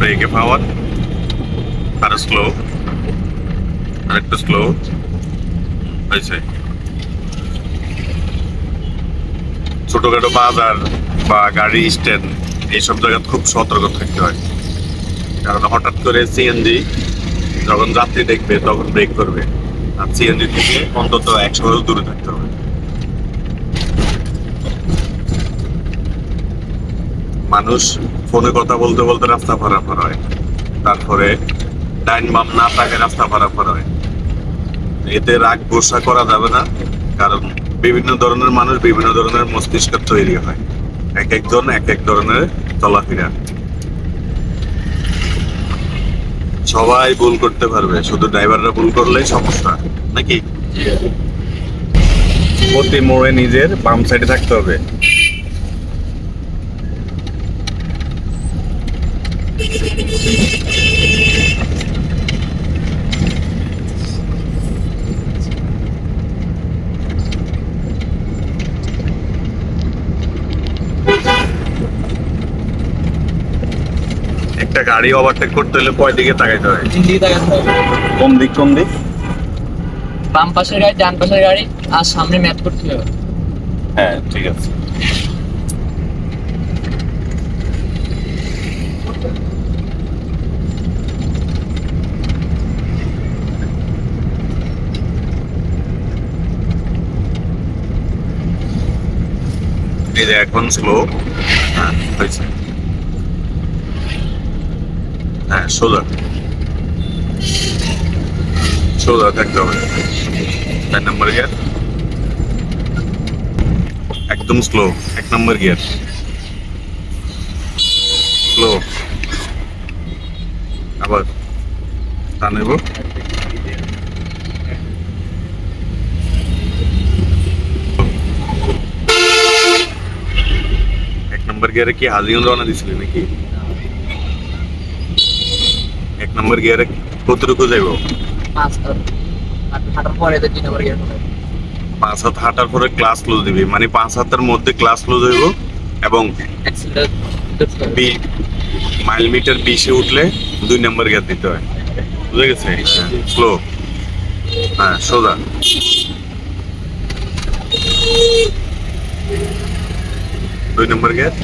ব্রেকে পাওয়ার আর স্লো আরেকটু স্লো হয়েছে ছোটখাটো বাজার বা গাড়ি স্ট্যান্ড এইসব জায়গায় খুব সতর্ক থাকতে হয়। কারণ হঠাৎ করে সিএনজি যখন যাত্রী দেখবে, তখন ব্রেক করবে। আর সিএনজি থেকে অন্তত একশো গজ দূরে থাকতে হবে। মানুষ ফোনে কথা বলতে বলতে রাস্তা পারাপার হয়। তারপরে ডাইন বাম না থাকে রাস্তা পারাপার হয়। এতে রাগ গোসা করা যাবে না কারণ বিভিন্ন ধরনের মানুষ বিভিন্ন ধরনের মস্তিষ্ক তৈরি হয়। এক একজন এক এক ধরনের চলাফেরা। সবাই ভুল করতে পারবে শুধু ড্রাইভাররা ভুল করলেই সমস্যা নাকি? প্রতি মোড়ে নিজের বাম সাইডে থাকতে হবে। একটা গাড়ি ওভারটেক করতে হলে কয় দিকে তাকাইতে হয়? কোন দিক কোন দিক? বাম পাশের গাড়ি ডান পাশের গাড়ি আর সামনে ম্যাপ করতে হবে। হ্যাঁ ঠিক আছে। এখন স্লো হ্যাঁ হয়েছে হ্যাঁ সোজা সোজা থাকতে হবে চার নম্বর গিয়ার একদম স্লো এক নম্বর গিয়ার স্লো আবার টানেব এক নম্বর গিয়ারে কি হাজিগঞ্জ রওনা দিছিলি নাকি এক নম্বর গিয়ারে কতটুকু যাইব? পাঁচ হাত। হাঁটার পরে তো দুই নম্বর গিয়ে পাঁচ হাত হাঁটার পরে ক্লাস ক্লোজ দিবি। মানে পাঁচ হাতের মধ্যে ক্লাস ক্লোজ হইব এবং মাইল মিটার বিশে উঠলে দুই নম্বর গিয়ার দিতে হয়। বুঝে গেছে? স্লো হ্যাঁ সোজা। দুই নম্বর গিয়ার?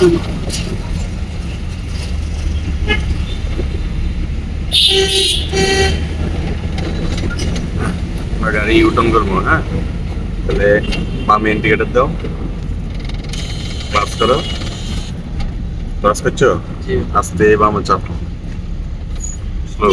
গাড়ি ইউটার্ন করব হ্যাঁ তাহলে বামে ইন্ডিকেটার দাও ক্লাস করো ক্লাস করছ জি আস্তে বামে চাপ স্লো